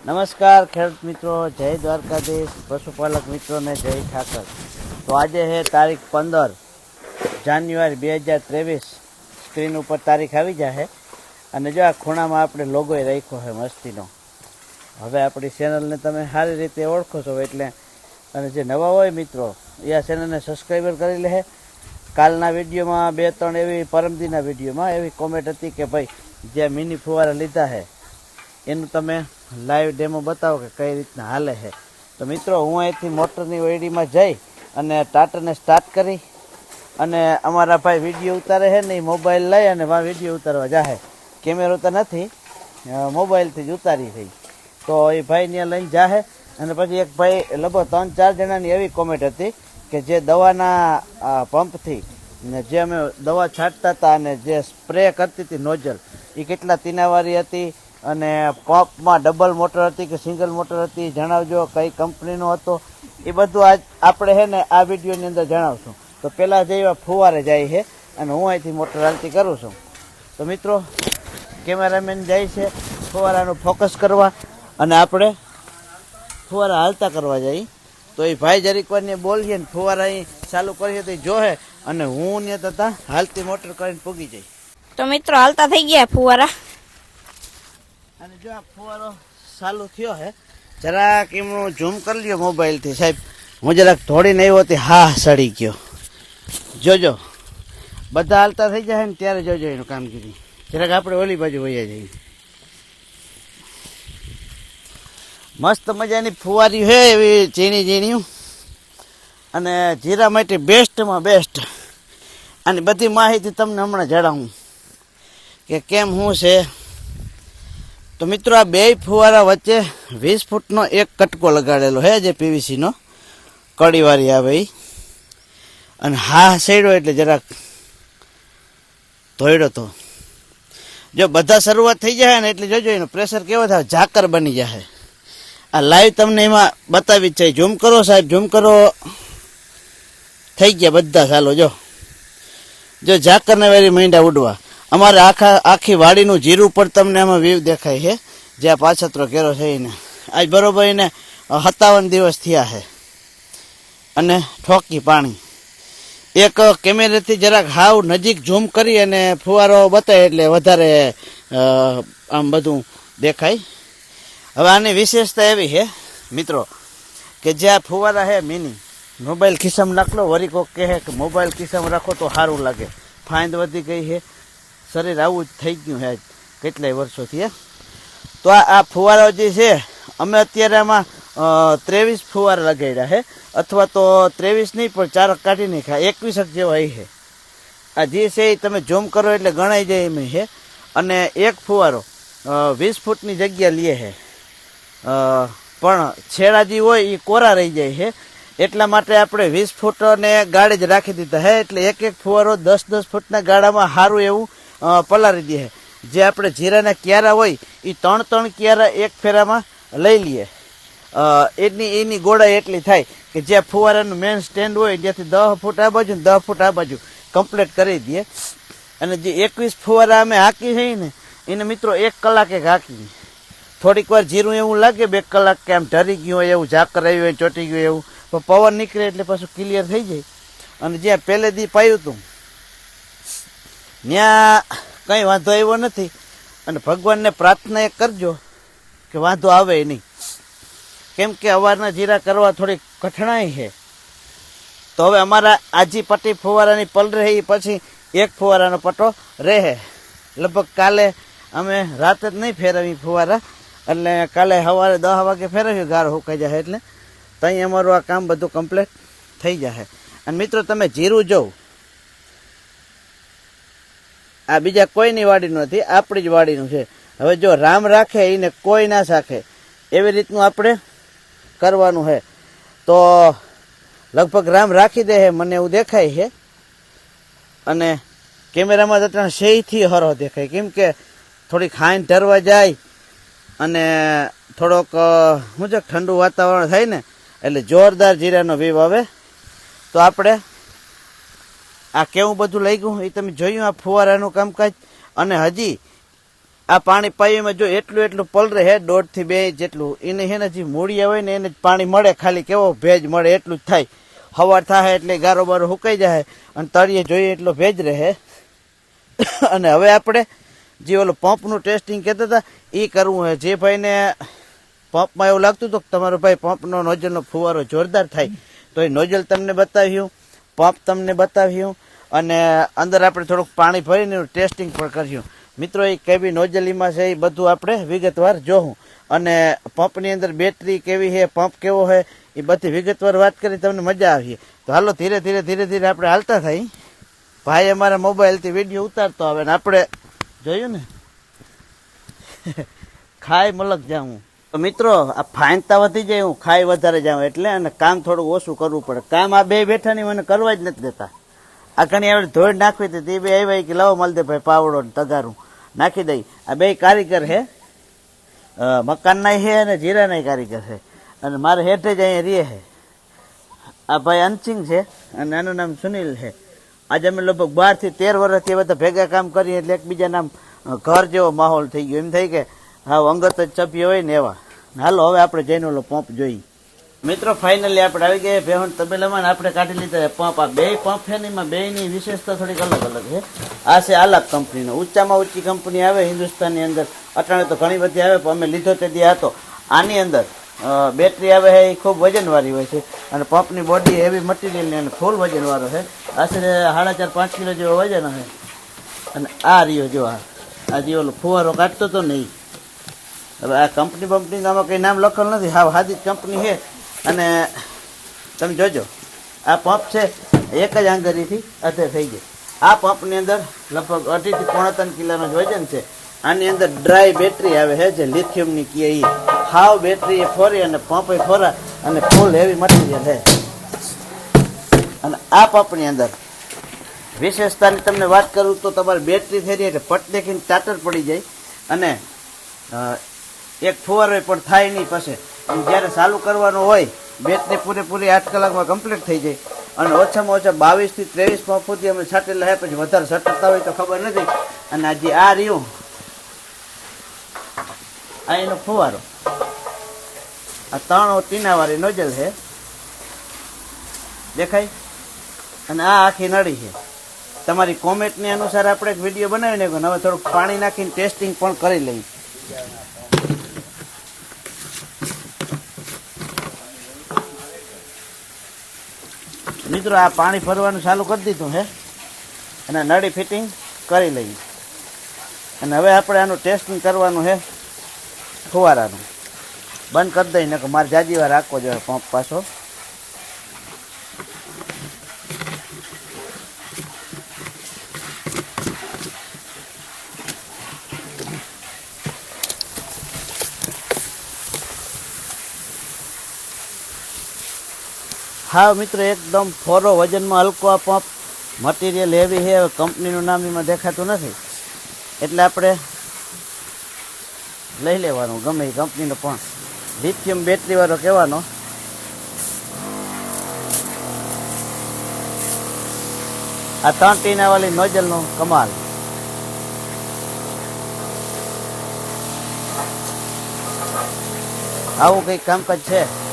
નમસ્કાર ખેડૂત મિત્રો, જય દ્વારકાધીશ, પશુપાલક મિત્રોને જય ઠાકર તો આજે છે તારીખ પંદર જાન્યુઆરી બે હજાર ત્રેવીસ. સ્ક્રીન ઉપર તારીખ આવી જશે અને જો આ ખૂણામાં આપણે લોગો રાખ્યો છે મસ્તીનો. હવે આપણી ચેનલને તમે સારી રીતે ઓળખો છો એટલે, અને જે નવા હોય મિત્રો, એ આ ચેનલને સબસ્ક્રાઈબર કરી લે કાલના વિડીયોમાં બે ત્રણ એવી પરમદીના વિડીયોમાં એવી કોમેન્ટ હતી કે ભાઈ, જે મિની ફુવારા લીધા છે એનું તમે લાઈવ ડેમો બતાવો કે કઈ રીતના હાલે છે. તો મિત્રો, હું અહીંથી મોટરની વેડીમાં જઈ અને ટાટરને સ્ટાર્ટ કરી અને અમારા ભાઈ વીડિયો ઉતારે છે ને એ મોબાઈલ લઈ અને વીડિયો ઉતારવા જાહે. કેમેરો તો નથી મોબાઈલથી જ ઉતારી થઈ તો એ ભાઈ ત્યાં લઈને જાહે અને પછી એક ભાઈ, લગભગ ત્રણ ચાર જણાની એવી કોમેન્ટ હતી કે જે દવાના પંપથી ને જે અમે દવા છાંટતા હતા અને જે સ્પ્રે કરતી હતી નોઝલ એ કેટલા તીનાવારી હતી અને પંપમાં ડબલ મોટર હતી કે સિંગલ મોટર હતી જણાવજો, કઈ કંપનીનો હતો. એ બધું આજ આપણે છે ને આ વિડીયોની અંદર જણાવશું. તો પહેલાં જેવા ફુવારે જાય છે, અને હું અહીંથી મોટર હાલતી કરું છું. તો મિત્રો કેમેરામેન જાય છે, ફુવારાનું ફોકસ કરવા, અને આપણે ફુવારા હાલતા કરવા જઈએ. તો એ ભાઈ જરીક બોલીએ ને ફુવારા અહીં ચાલુ કરીએ તો એ જોહે, અને હું ને તથા હાલતી મોટર કરીને પૂગી જઈ તો મિત્રો, હાલતા થઈ ગયા ફુવારા? અને જો આ ફુવારો ચાલુ થયો હે, જરાક એમનું ઝૂમ કરી લ્યો મોબાઈલથી. સાહેબ, હું જરાક ધોડીને આવ્યો તે હા સડી ગયો. જોજો, બધા હાલતા થઈ જાય ને ત્યારે જોજો એનું કામગીરી. જરાક આપણે ઓલી બાજુ વૈયા જઈએ. મસ્ત મજાની ફુવારી છે એવી ઝીણી ઝીણી. અને જીરા માટે બેસ્ટમાં બેસ્ટ. અને બધી માહિતી તમને હમણાં જણાવું કે કેમ શું છે. તો મિત્રો આ બે ફુવારા વચ્ચે વીસ ફૂટનો એક કટકો લગાડેલો છે જે પીવીસીનો. કડીવાળી આવે એ અને હા સેડ્યો એટલે જરાક ધોયડો તો. જો બધા શરૂઆત થઈ જાય ને એટલે જોજો એનો પ્રેશર કેવો થાય, ઝાકર બની જાય. આ લાઈવ તમને એમાં બતાવી જ છે. ઝૂમ કરો સાહેબ, ઝૂમ કરો. થઈ ગયા બધા ચાલો જો. જો ઝાકરને વેરી મૈંડા ઉડવા. અમારે આખા આખી વાડીનું જીરું પણ તમને આમાં વ્યૂ દેખાય છે. જે આ પાછતરો કેરો છે એને આજ બરોબર એને સત્તાવન દિવસ થયા છે. અને ઠોકી પાણી. એક કેમેરાથી જરાક હાવ નજીક ઝૂમ કરી અને ફુવારો બતાવે એટલે વધારે આમ બધું દેખાય. હવે આની વિશેષતા એવી છે, મિત્રો, કે જે આ ફુવારા છે મિની, મોબાઈલ ખિસ્સામાં નાખલો વરી કોક કહે કે મોબાઈલ ખિસ્સામાં રાખો તો સારું લાગે. ફાઇન્ડ વધી ગઈ છે. શરીર આવું જ થઈ ગયું છે કેટલાય વર્ષોથી તો આ ફુવારા જે છે, અમે અત્યારે આમાં ત્રેવીસ ફુવારા લગાડ્યા છે અથવા તો ત્રેવીસ નહીં, પણ ચારક કાઢી નાખ્યા એકવીસક જેવા એ છે આ જે છે એ તમે જોમ કરો એટલે ગણાઈ જાય એમ છે અને એક ફુવારો વીસ ફૂટની જગ્યા લે છે પણ છેડા જે હોય એ કોરા રહી જાય છે એટલા માટે આપણે વીસ ફૂટને ગાળે જ રાખી દીધા હે. એટલે એક એક ફુવારો દસ દસ ફૂટના ગાળામાં સારું એવું પલાળી દે. જે આપણે જીરાના ક્યારા હોય એ ત્રણ ત્રણ ક્યારા એક ફેરામાં લઈ લઈએ એની એની ગોળાઈ એટલી થાય કે જ્યાં ફુવારાનું મેન સ્ટેન્ડ હોય ત્યાંથી દસ ફૂટ આ બાજુ દસ ફૂટ આ બાજુ કમ્પ્લીટ કરી દઈએ અને જે એકવીસ ફુવારા અમે હાકી છે ને, એને મિત્રો એક કલાકે હાકી થોડીક વાર જીરું એવું લાગે, બે કલાક કે આમ ઢરી ગયું હોય એવું, ઝાકર આવ્યું હોય, ચોટી ગયું એવું, પણ પવન નીકળે એટલે પાછું ક્લિયર થઈ જાય. અને જ્યાં પહેલે દી પાયું હતું ત્યાં કંઈ વાંધો આવ્યો નથી. અને ભગવાનને પ્રાર્થના એ કરજો કે વાંધો આવે નહીં. કેમ કે અવારના જીરા કરવા થોડી કઠણાઈ છે. તો હવે અમારા આજી પટ્ટી ફુવારાની પલ રહે પછી એક ફુવારાનો પટ્ટો રહે. લગભગ કાલે અમે રાતે જ નહીં ફેરવી ફુવારા. એટલે કાલે સવારે દસ વાગે ફેરવ્યું ગારો સુકાઈ જાય એટલે. ત્યાં અમારું આ કામ બધું કમ્પ્લીટ થઈ જશે અને મિત્રો, તમે જીરું જોવ. આ બીજા કોઈની વાડીનું નથી, આપણી જ વાડીનું છે. હવે જો રામ રાખે, એને કોઈ ના રાખે એવી રીતનું આપણે કરવાનું છે તો લગભગ રામ રાખી દે છે મને એવું દેખાય છે. અને કેમેરામાં જતા સહીથી હરો દેખાય. કેમ કે થોડીક હાઈન ઢરવા જાય અને થોડોક શું છે ઠંડુ વાતાવરણ થાય ને, એટલે જોરદાર જીરાનો વીવ આવે. તો આપણે આ કેવું બધું લઈ ગયું એ તમે જોયું, આ ફુવારાનું કામકાજ? અને હજી આ પાણી પાઈમાં જો એટલું એટલું પલરે હે, દોઢથી બે જેટલું. એને હે ને જે મૂળિયા હોય ને એને જ પાણી મળે, ખાલી કેવો ભેજ મળે એટલું જ થાય. હવાર થાય એટલે ગારો બારો સુકાઈ જાય અને તળીએ જોઈએ એટલો ભેજ રહે. અને હવે આપણે જે ઓલું પંપનું ટેસ્ટિંગ કહેતા હતા એ કરવું હોય જે ભાઈને પંપમાં એવું લાગતું હતું કે તમારો ભાઈ પંપનો નોઝલનો ફુવારો જોરદાર થાય, તો એ નોઝલ તમને બતાવ્યું. પંપ તમને બતાવ્યું અને અંદર આપણે થોડુંક પાણી ભરીને ટેસ્ટિંગ પણ કર્યું. મિત્રો, એ કેવી નોઝલીમાં છે એ બધું આપણે વિગતવાર જોવું અને પંપની અંદર બેટરી કેવી છે, પંપ કેવો છે, એ બધી વિગતવાર વાત કરી તમને મજા આવી. તો હાલો, ધીરે ધીરે ધીરે ધીરે આપણે હાલતા થઈ. ભાઈ અમારા મોબાઈલથી વીડિયો ઉતારતો આવે ને આપણે જોયું ને? ખાય મલક જાઉં. મિત્રો, આ ફાઇનતા વધી જાય હું ખાઈ વધારે જાઉં એટલે અને કામ થોડું ઓછું કરવું પડે. કામ આ બે બેઠાની મને કરવા જ નથી દેતા. આ ઘણી આવડે ધોઈ નાખવી હતી, તે બે આવ્યા કે લાવો મલદેભાઈ પાવડો ને તગારું. નાખી દઈ. આ બે કારીગર હે. મકાનના હે અને જીરાના કારીગર છે અને મારે હેઠે જ અહીંયા રે હે. આ ભાઈ અનસિંગ છે અને આનું નામ સુનિલ છે આજે અમે લગભગ બારથી તેર વર્ષથી બધા ભેગા કામ કરીએ એટલે એકબીજાના નામ ઘર જેવો માહોલ થઈ ગયો. એમ થઈ કે હા અંગત જ સભ્ય હોય ને એવા. હાલો, હવે આપણે જઈને ઓલો પંપ જોઈએ મિત્રો ફાઇનલી આપણે આવી ગયા ભેહણ તબેલામાં ને આપણે કાઢી લીધા પંપ. આ બે પંપ છે ને, એમાં બેયની વિશેષતા થોડીક અલગ અલગ છે. આ છે આલાપ કંપનીનો. ઊંચામાં ઊંચી કંપની આવે હિન્દુસ્તાનની અંદર. અટાણે તો ઘણી બધી આવે, પણ અમે લીધો તે દી હતો આની અંદર બેટરી આવે છે એ ખૂબ વજનવાળી હોય છે. અને પંપની બોડી હેવી મટીરિયલની અને ફૂલ વજનવાળો છે. આશરે સાડા ચાર, પાંચ કિલો જેવો વજન છે અને આ રહ્યો જો આ. આ જે ઓલો ફુવારો કાઢતો હતો ને ઈ. હવે આ કંપની બંપની આમાં કંઈ નામ લખેલ નથી. હા હાદી કંપની છે. અને તમે જોજો, આ પંપ છે, એક જ આંગળીથી અધે થઈ જાય આ પંપની અંદર લગભગ અઢીથી પોણા ત્રણ કિલોનું જ વજન છે. આની અંદર ડ્રાય બેટરી આવે છે, જે લિથિયમની કે એ હાવ બેટરી એ ફોરી અને પંપ એ ફોરા અને ફૂલ હેવી મટીરિયલ છે. અને આ પંપની અંદર વિશેષતાની તમને વાત કરું તો તમારી બેટરી થઈ રહી એટલે પટ દેખીને ચાટર પડી જાય. અને એક ફુવારો પણ થાય નહીં અને જ્યારે ચાલુ કરવાનું હોય બેટરી પૂરેપૂરી આઠ કલાકમાં કમ્પ્લીટ થઈ જાય. અને ઓછામાં ઓછા બાવીસથી ત્રેવીસ સુધી અમે છાટેલા હે પછી વધારે છટકતા હોય તો ખબર નથી. અને આજે આ રહ્યું, આ એનો ફુવારો. આ ત્રણ ટીનાવાળી નોજલ છે. દેખાય? અને આ આખી નળી છે. તમારી કોમેન્ટની અનુસાર આપણે એક વીડિયો બનાવીને હવે થોડુંક પાણી નાખીને ટેસ્ટિંગ પણ કરી લઈએ. મિત્રો, આ પાણી ફરવાનું ચાલુ કરી દીધું છે અને નળી ફિટિંગ કરી લઈએ. અને હવે આપણે આનું ટેસ્ટિંગ કરવાનું છે ફુવારાનું. બંધ કરી દઈને કે મારે જાજી વાર રાખવો જોઈએ, પંપ પાછો. હા, મિત્રો, એકદમ ફોરો વજનમાં હલકો પંપ મટીરિયલ હેવી છે કંપનીનું નામ એમાં દેખાતું નથી. એટલે આપણે લઈ લેવાનું, ગમે એ કંપનીનો પણ. લિથિયમ બેટરીવાળો કહેવાનો. આ ત્રણ ટીનાવાળી નોઝલનો કમાલ. આવું કંઈક કામકાજ છે?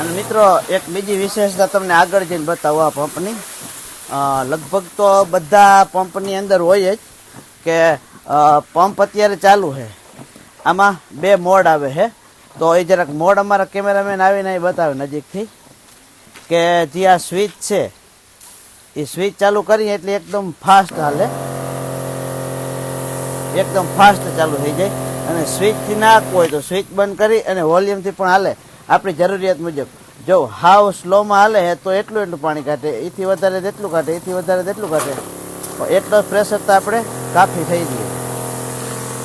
અને મિત્રો, એક બીજી વિશેષતા તમને આગળ જઈને બતાવો આ પંપની. લગભગ તો બધા પંપની અંદર હોય જ કે પંપ અત્યારે ચાલુ છે. આમાં બે મોડ આવે છે. તો એ જરાક મોડ અમારા કેમેરામેન આવીને એ બતાવે નજીકથી કે જે આ સ્વિચ છે, એ સ્વિચ ચાલુ કરીએ એટલે એકદમ ફાસ્ટ હાલે. એકદમ ફાસ્ટ ચાલુ થઈ જાય. અને સ્વિચથી ના હોય તો સ્વિચ બંધ કરી અને વોલ્યુમથી પણ હાલે. આપણી જરૂરિયાત મુજબ. જો હાવ સ્લોમાં હાલે હે, તો એટલું એટલું પાણી કાઢે. એથી વધારે તેટલું કાઢે એથી વધારે તેટલું કાઢે. એટલો પ્રેશર તો આપણે કાફી થઈ જઈએ.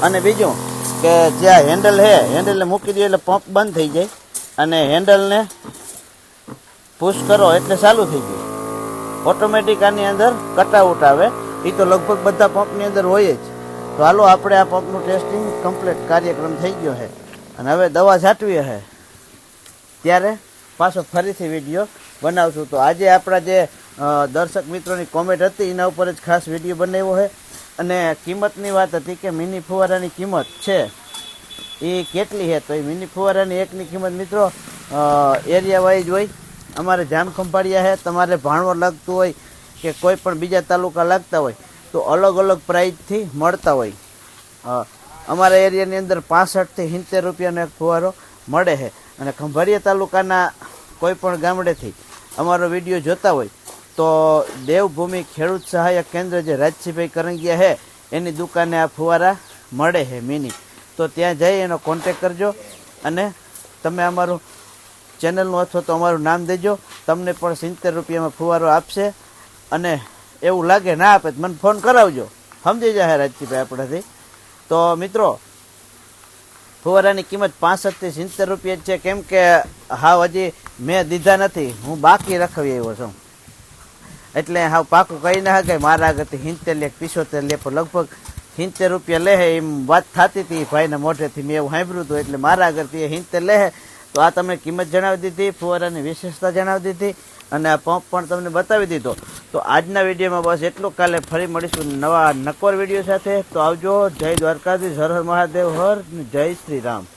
અને બીજું કે જ્યાં હેન્ડલ છે હેન્ડલને મૂકી દઈએ એટલે પંપ બંધ થઈ જાય. અને હેન્ડલને પુશ કરો એટલે ચાલુ થઈ ગયું ઓટોમેટિક આની અંદર કટઆઉટ આવે. એ તો લગભગ બધા પંપની અંદર હોય જ. તો હાલો, આપણે આ પંપનું ટેસ્ટિંગ કમ્પ્લીટ કાર્યક્રમ થઈ ગયો છે અને હવે દવા છાંટવી છે ત્યારે પાછો ફરીથી વીડિયો બનાવશું. તો આજે આપણા જે દર્શક મિત્રોની કોમેન્ટ હતી, એના ઉપર જ ખાસ વીડિયો બનાવ્યો છે. અને કિંમતની વાત હતી કે મિની ફુવારાની કિંમત છે. એ કેટલી છે? તો એ મિની ફુવારાની એકની કિંમત મિત્રો એરિયા વાઇઝ હોય, અમારે જામ ખંભાળિયા છે, તમારે ભાણવો લાગતું હોય કે કોઈ પણ બીજા તાલુકા લાગતા હોય, તો અલગ અલગ પ્રાઇઝથી મળતા હોય. અમારા એરિયાની અંદર પાસઠથી સિત્તેર રૂપિયાનો એક ફુવારો મળે છે. અને ખંભાળિયા તાલુકાના કોઈ પણ ગામડેથી અમારો વીડિયો જોતા હોય તો દેવભૂમિ ખેડૂત સહાયક કેન્દ્ર જે રાજસીભાઈ કરંગિયા છે એની દુકાને આ ફુવારા મળે છે મિની. તો ત્યાં જઈ એનો કોન્ટેક કરજો અને તમે અમારું ચેનલનું અથવા તો અમારું નામ દેજો. તમને પણ સિત્તેર રૂપિયામાં ફુવારો આપશે અને એવું લાગે ના આપે મને ફોન કરાવજો. સમજી જાય રાજજીભાઈ આપણાથી. તો મિત્રો ફુવારાની કિંમત પાસઠથી સિત્તેર રૂપિયા છે. કેમ કે હાવ હજી મેં દીધા નથી. હું બાકી રખવી આવ્યો છું. એટલે હાવ પાકું કહી ના કે મારા આગળથી સિત્તેર લે, પિસોતેર લે, પણ લગભગ સિત્તેર રૂપિયા લે એમ વાત થતી હતી. ભાઈના મોઢેથી મેં એવું સાંભળ્યું હતું. એટલે મારા આગળથી એ સિત્તેર લે તો આ તમને કિંમત જણાવી દીધી, ફુવારાની વિશેષતા જણાવી દીધી. અને આ પંપ પણ તમને બતાવી દીધો. તો આજના વિડીયોમાં બસ એટલું. કાલે ફરી મળીશું નવા નકોર વીડિયો સાથે. તો આવજો. જય દ્વારકાધીશ. હર હર મહાદેવ. હર જય શ્રી રામ.